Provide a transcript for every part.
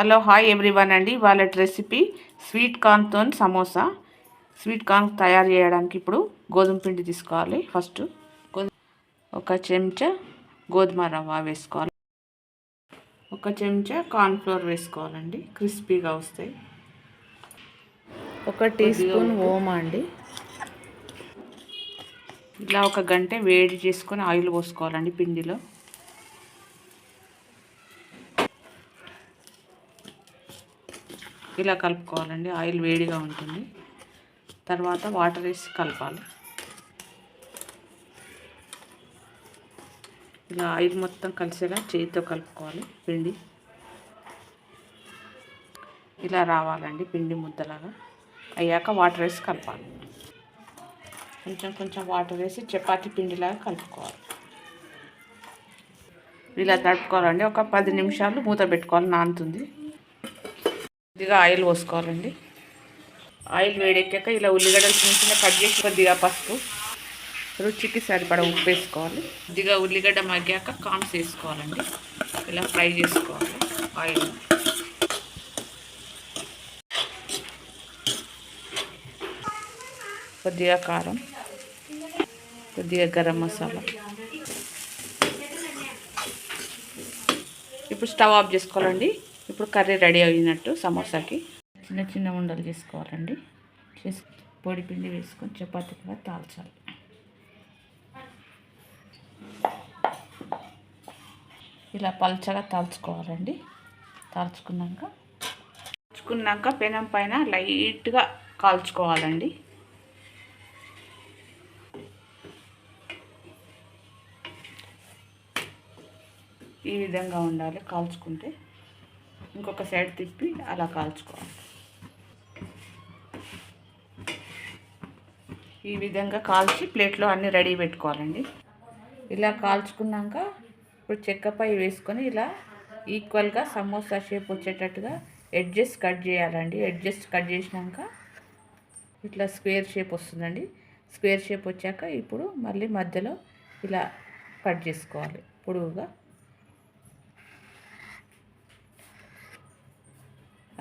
Hello hi everyone అండి. వాళ్ళ recipe sweet కార్న్తో సమోసా. స్వీట్ కార్న్ తయారు చేయడానికి ఇప్పుడు గోధుమ పిండి తీసుకోవాలి. ఫస్ట్ ఒక చెంచా గోధుమ రవ్వ వేసుకోవాలి. ఒక చెంచా కార్న్ ఫ్లోర్ వేసుకోవాలండి. క్రిస్పీగా వస్తాయి. ఒక టీ స్పూన్ ఓమా అండి. ఇలా ఒక గంట వేడి చేసుకొని ఆయిల్ పోసుకోవాలండి పిండిలో. ఇలా కలుపుకోవాలండి. ఆయిల్ వేడిగా ఉంటుంది. తర్వాత వాటర్ వేసి కలపాలి. ఇలా ఆయిల్ మొత్తం కలిసేలా చేతితో కలుపుకోవాలి. పిండి ఇలా రావాలండి పిండి ముద్దలాగా. అయ్యాక వాటర్ వేసి కలపాలి. కొంచెం కొంచెం వాటర్ వేసి చపాతి పిండిలాగా కలుపుకోవాలి. ఇలా తడుపుకోవాలండి ఒక పది నిమిషాలు మూత పెట్టుకోవాలి. నానుతుంది. కొద్దిగా ఆయిల్ పోసుకోవాలండి. ఆయిల్ వేడెక్కాక ఇలా ఉల్లిగడ్డలు చిన్న చిన్న కట్ చేసి కొద్దిగా పసుపు రుచికి సరిపడ ఉప్పు వేసుకోవాలి. కొద్దిగా ఉల్లిగడ్డ మగ్గాక కాన్స్ వేసుకోవాలండి. ఇలా ఫ్రై చేసుకోవాలి ఆయిల్. కొద్దిగా కారం కొద్దిగా గరం మసాలా. ఇప్పుడు స్టవ్ ఆఫ్ చేసుకోవాలండి. ఇప్పుడు కర్రీ రెడీ అయినట్టు సమోసాకి చిన్న చిన్న ఉండలు చేసుకోవాలండి చేసి పొడి పిండి వేసుకొని కూడా తాల్చాలి. ఇలా పల్చగా తాల్చుకోవాలండి. తాల్చుకున్నాక తాల్చుకున్నాక పెనం పైన లైట్గా కాల్చుకోవాలండి. ఈ విధంగా ఉండాలి కాల్చుకుంటే. ఇంకొక సైడ్ తిప్పి అలా కాల్చుకోవాలి. ఈ విధంగా కాల్చి ప్లేట్లో అన్నీ రెడీ పెట్టుకోవాలండి. ఇలా కాల్చుకున్నాక ఇప్పుడు చెక్కపై వేసుకొని ఇలా ఈక్వల్గా సమోసా షేప్ వచ్చేటట్టుగా ఎడ్జెస్ కట్ చేయాలండి. ఎడ్జెస్ కట్ చేసినాక ఇట్లా స్క్వేర్ షేప్ వస్తుందండి. స్క్వేర్ షేప్ వచ్చాక ఇప్పుడు మళ్ళీ మధ్యలో ఇలా కట్ చేసుకోవాలి. పొడుగుగా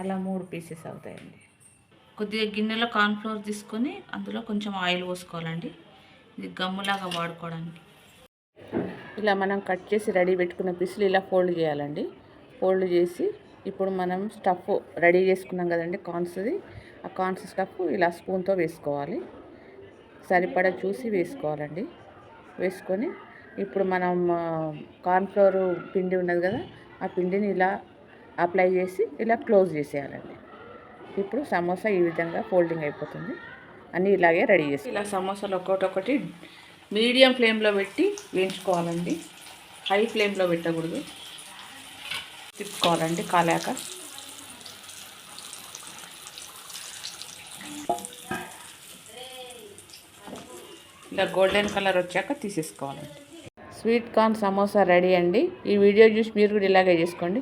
అలా మూడు పీసెస్ అవుతాయండి. కొద్దిగా గిన్నెలో కార్న్ఫ్లోర్ తీసుకొని అందులో కొంచెం ఆయిల్ పోసుకోవాలండి. ఇది గమ్ములాగా వాడుకోవడానికి. ఇలా మనం కట్ చేసి రెడీ పెట్టుకున్న పీసులు ఇలా ఫోల్డ్ చేయాలండి. ఫోల్డ్ చేసి ఇప్పుడు మనం స్టఫ్ రెడీ చేసుకున్నాం కదండి కార్న్స్ది ఆ కార్న్స్ స్టఫ్ ఇలా స్పూన్తో వేసుకోవాలి. సరిపడా చూసి వేసుకోవాలండి. వేసుకొని ఇప్పుడు మనం కార్న్ఫ్లోర్ పిండి ఉన్నది కదా ఆ పిండిని ఇలా అప్లై చేసి ఇలా క్లోజ్ చేసేయాలండి. ఇప్పుడు సమోసా ఈ విధంగా ఫోల్డింగ్ అయిపోతుంది. అన్నీ ఇలాగే రెడీ చేసి ఇలా సమోసాలు ఒక్కొక్కటి మీడియం ఫ్లేమ్లో పెట్టి వేయించుకోవాలండి. హై ఫ్లేమ్లో పెట్టకూడదు. తిప్పుకోవాలండి కాలాక. ఇలా గోల్డెన్ కలర్ వచ్చాక తీసేసుకోవాలండి. స్వీట్ కార్న్ సమోసా రెడీ అండి. ఈ వీడియో చూసి మీరు కూడా ఇలాగే చేసుకోండి.